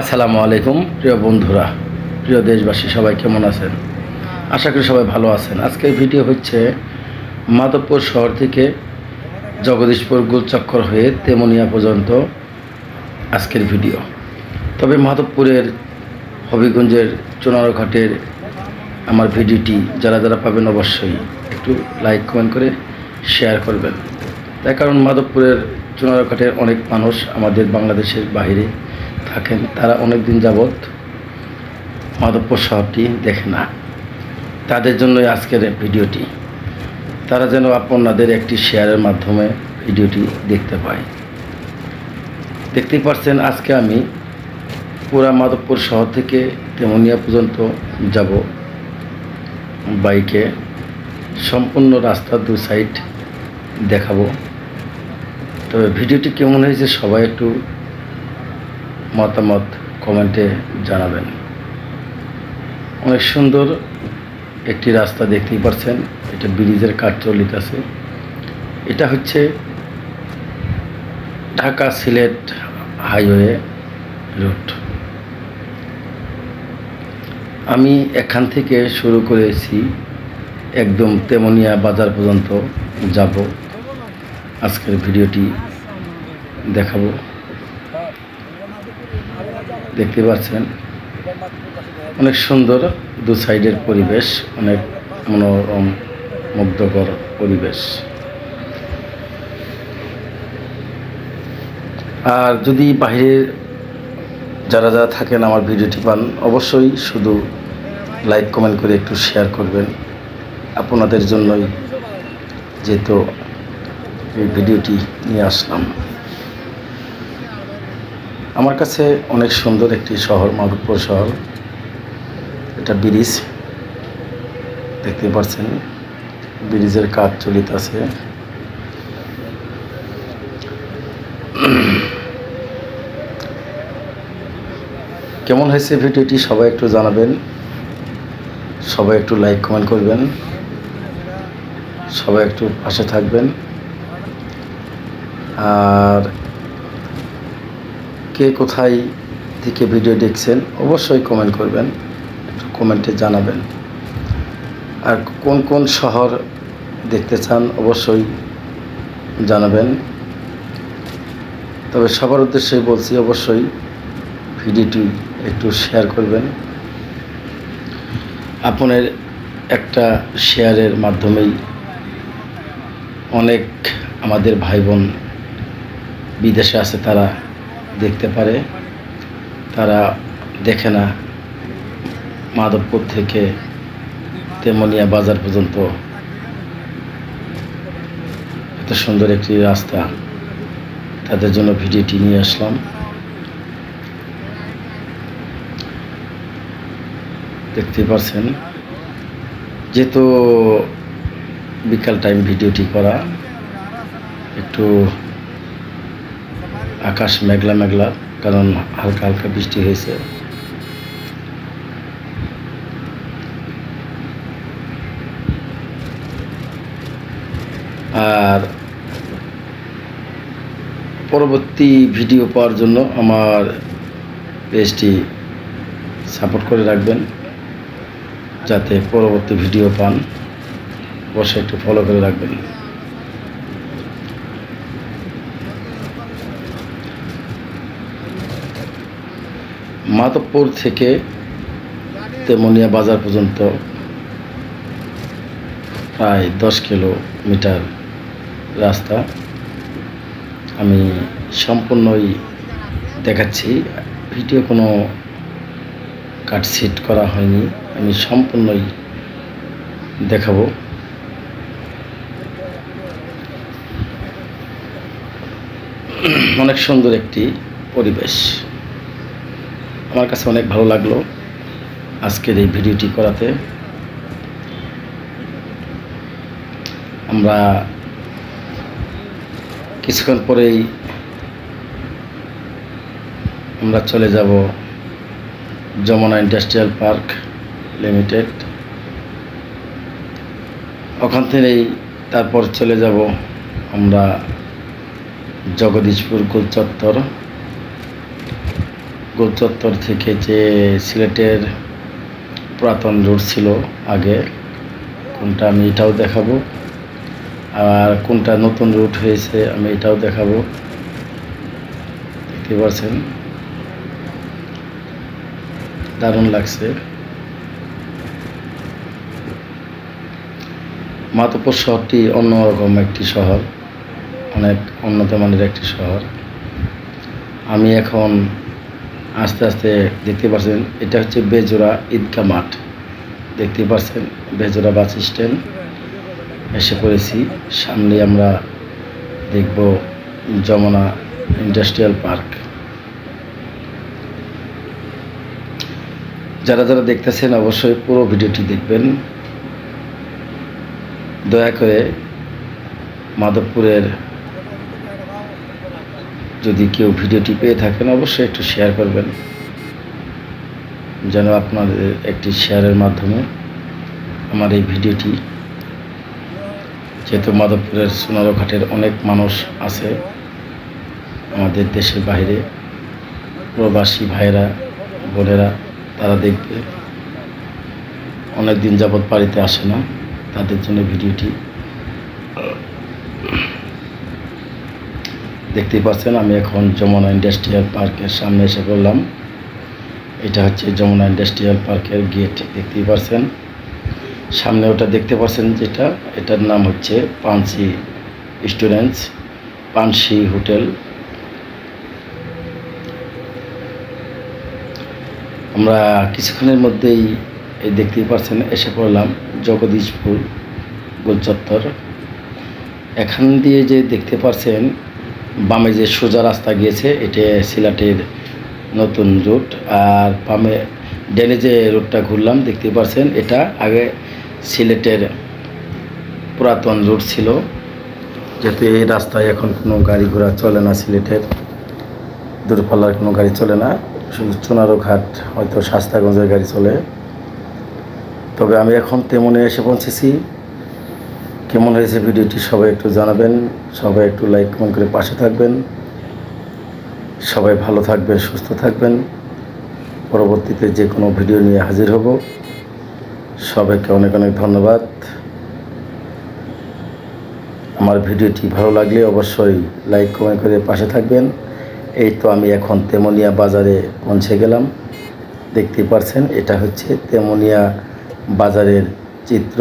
আসসালামু আলাইকুম, প্রিয় বন্ধুরা, প্রিয় দেশবাসী, সবাই কেমন আছেন? আশা করি সবাই ভালো আছেন। আজকের ভিডিও হচ্ছে মাধবপুর শহর থেকে জগদীশপুর গুলচক্কর হয়ে তেমনিয়া পর্যন্ত আজকের ভিডিও। তবে মাধবপুরের হবিগঞ্জের চুনারঘাটের আমার ভিডিওটি যারা যারা পাবেন অবশ্যই একটু লাইক, কমেন্ট করে শেয়ার করবেন। তার কারণ মাধবপুরের চুনারঘাটের অনেক মানুষ আমাদের বাংলাদেশের বাইরে থাকেন, তারা অনেক দিন যাবৎ মাধবপুর শহরটি দেখে না। তাদের জন্যই আজকের ভিডিওটি। তারা যেন আপনাদের একটি শেয়ারের মাধ্যমে ভিডিওটি দেখতে পায়। দেখতেই পারছেন, আজকে আমি পুরা মাধবপুর শহর থেকে তেমনিয়া পর্যন্ত যাব। বাইকে সম্পূর্ণ রাস্তার দু সাইড দেখাবো। তবে ভিডিওটি কেমন হয়েছে সবাই একটু মতামত কমেন্টে জানাবেন। অনেক সুন্দর একটি রাস্তা দেখতেই পাচ্ছেন এটা ব্রিজের কাজ চলিতেছে। এটা হচ্ছে ঢাকা সিলেট হাইওয়ে রুট। আমি এখান থেকে শুরু করেছি, একদম তেমনিয়া বাজার পর্যন্ত যাব। আজকের ভিডিওটি দেখাবো। দেখতে পাচ্ছেন। অনেক সুন্দর দু সাইডের পরিবেশ, অনেক মনোরম, মুগ্ধকর পরিবেশ। আর যদি বাইরে যারা যারা থাকেন আমার ভিডিওটি পান, অবশ্যই শুধু লাইক, কমেন্ট করে একটু শেয়ার করবেন। আপনাদের জন্যই যেহেতু এই ভিডিওটি নিয়ে আসলাম। আমার কাছে অনেক সুন্দর একটি শহর, মাধবপুর শহর। এটা ব্রিজ। দেখতে পাচ্ছেন, ব্রিজের কাজ চলিতেছে কেমন হয়েছে ভিডিওটি সবাই একটু জানাবেন। সবাই একটু লাইক, কমেন্ট করবেন। সবাই একটু পাশে থাকবেন। আর কে কোথায় থেকে ভিডিও দেখছেন, অবশ্যই কমেন্ট করবেন, একটু কমেন্টে জানাবেন। আর কোন কোন শহর দেখতে চান, অবশ্যই জানাবেন। তবে সবার উদ্দেশ্যে বলছি, অবশ্যই ভিডিওটি একটু শেয়ার করবেন। আপনার একটা শেয়ারের মাধ্যমেই অনেক আমাদের ভাই বোন বিদেশে আছে, তারা দেখতে পারে। তারা দেখে না মাধবপুর থেকে তেমনিয়া বাজার পর্যন্ত। এত সুন্দর একটি রাস্তা। তাদের জন্য ভিডিওটি নিয়ে আসলাম। দেখতে পারছেন। যেহেতু বিকাল টাইম ভিডিওটি করা, একটু আকাশ মেঘলা মেঘলা, কারণ হালকা হালকা বৃষ্টি হয়েছে। আর পরবর্তী ভিডিও পাওয়ার জন্য আমার পেজটি সাপোর্ট করে রাখবেন, যাতে পরবর্তী ভিডিও পান। অবশ্যই একটু ফলো করে রাখবেন। মাধবপুর থেকে তেমনিয়া বাজার পর্যন্ত প্রায় দশ কিলোমিটার রাস্তা। আমি সম্পূর্ণই দেখাচ্ছি। ভিডিও কোনো কাটসিট করা হয়নি। আমি সম্পূর্ণই দেখাবো। অনেক সুন্দর একটি পরিবেশ। আমার কাছে অনেক ভালো লাগল আজকের এই ভিডিওটি করাতে। আমরা কিছুক্ষণ পরেই আমরা চলে যাব যমুনা ইন্ডাস্ট্রিয়াল পার্ক লিমিটেড। ওখান থেকেই তারপর চলে যাব আমরা জগদীশপুর গোল চত্বর গোলচত্বর থেকে যে সিলেটের পুরাতন রুট ছিল আগে, কোনটা আমি এটাও দেখাবো। আর কোনটা নতুন রুট হয়েছে আমি এটাও দেখাবো। দেখতে পাচ্ছেন? দারুণ লাগছে। মাতপুর শহরটি অন্যরকম একটি শহর, অনেক উন্নত মানের একটি শহর। আমি এখন আস্তে আস্তে দেখতে পাচ্ছেন এটা হচ্ছে বেজোড়া ঈদগাহ মাঠ। দেখতে পাচ্ছেন বেজোড়া বাস স্ট্যান্ড। এসে পড়েছি সামনে আমরা দেখব যমুনা ইন্ডাস্ট্রিয়াল পার্ক। যারা যারা দেখতেছেন, অবশ্যই পুরো ভিডিওটি দেখবেন। দয়া করে মাধবপুরের যদি কেউ ভিডিওটি পেয়ে থাকেন, অবশ্যই একটু শেয়ার করবেন। যেন আপনাদের একটি শেয়ারের মাধ্যমে আমার এই ভিডিওটি যেহেতু মাধবপুরের সোনারঘাটের অনেক মানুষ আছে, আমাদের দেশের বাইরে, প্রবাসী ভাইরা বোনেরা, তারা দেখবে। অনেক দিন যাবৎ বাড়িতে আসে না, তাদের জন্য ভিডিওটি দেখতেই পাচ্ছেন, আমি এখন যমুনা ইন্ডাস্ট্রিয়াল পার্কের সামনে এসে পড়লাম। এটা হচ্ছে যমুনা ইন্ডাস্ট্রিয়াল পার্কের গেট, দেখতেই পাচ্ছেন। সামনে ওটা দেখতে পাচ্ছেন যেটা, এটার নাম হচ্ছে পানসি স্টুডেন্টস, পানসি হোটেল। আমরা কিছুক্ষণের মধ্যেই এই দেখতেই পাচ্ছেন, এসে পড়লাম জগদীশপুর, গোলচত্বর। এখান দিয়ে যে দেখতে পাচ্ছেন বামে যে সোজা রাস্তা গিয়েছে, এটা সিলেটের নতুন রুট। আর বামে ডেনে যে রুটটা ঘুরলাম দেখতে পাচ্ছেন এটা আগে সিলেটের পুরাতন রুট ছিল। যেহেতু এই রাস্তায় এখন কোনো গাড়ি ঘোড়া চলে না সিলেটের, দূরপাল্লার কোনো গাড়ি চলে না। শুধু চুনারো ঘাট হয়তো শাস্তাগঞ্জের গাড়ি চলে। তবে আমি এখন তেমনে এসে পৌঁছেছি। কেমন হয়েছে ভিডিওটি সবাই একটু জানাবেন, সবাই একটু লাইক কমেন্ট করে পাশে থাকবেন। সবাই ভালো থাকবেন সুস্থ থাকবেন। পরবর্তীতে যে কোনো ভিডিও নিয়ে হাজির হব। সবাইকে অনেক অনেক ধন্যবাদ। আমার ভিডিওটি ভালো লাগলে অবশ্যই লাইক কমেন্ট করে পাশে থাকবেন। এই তো আমি এখন তেমনিয়া বাজারে পৌঁছে গেলাম। দেখতে পারছেন, এটা হচ্ছে তেমনিয়া বাজারের চিত্র।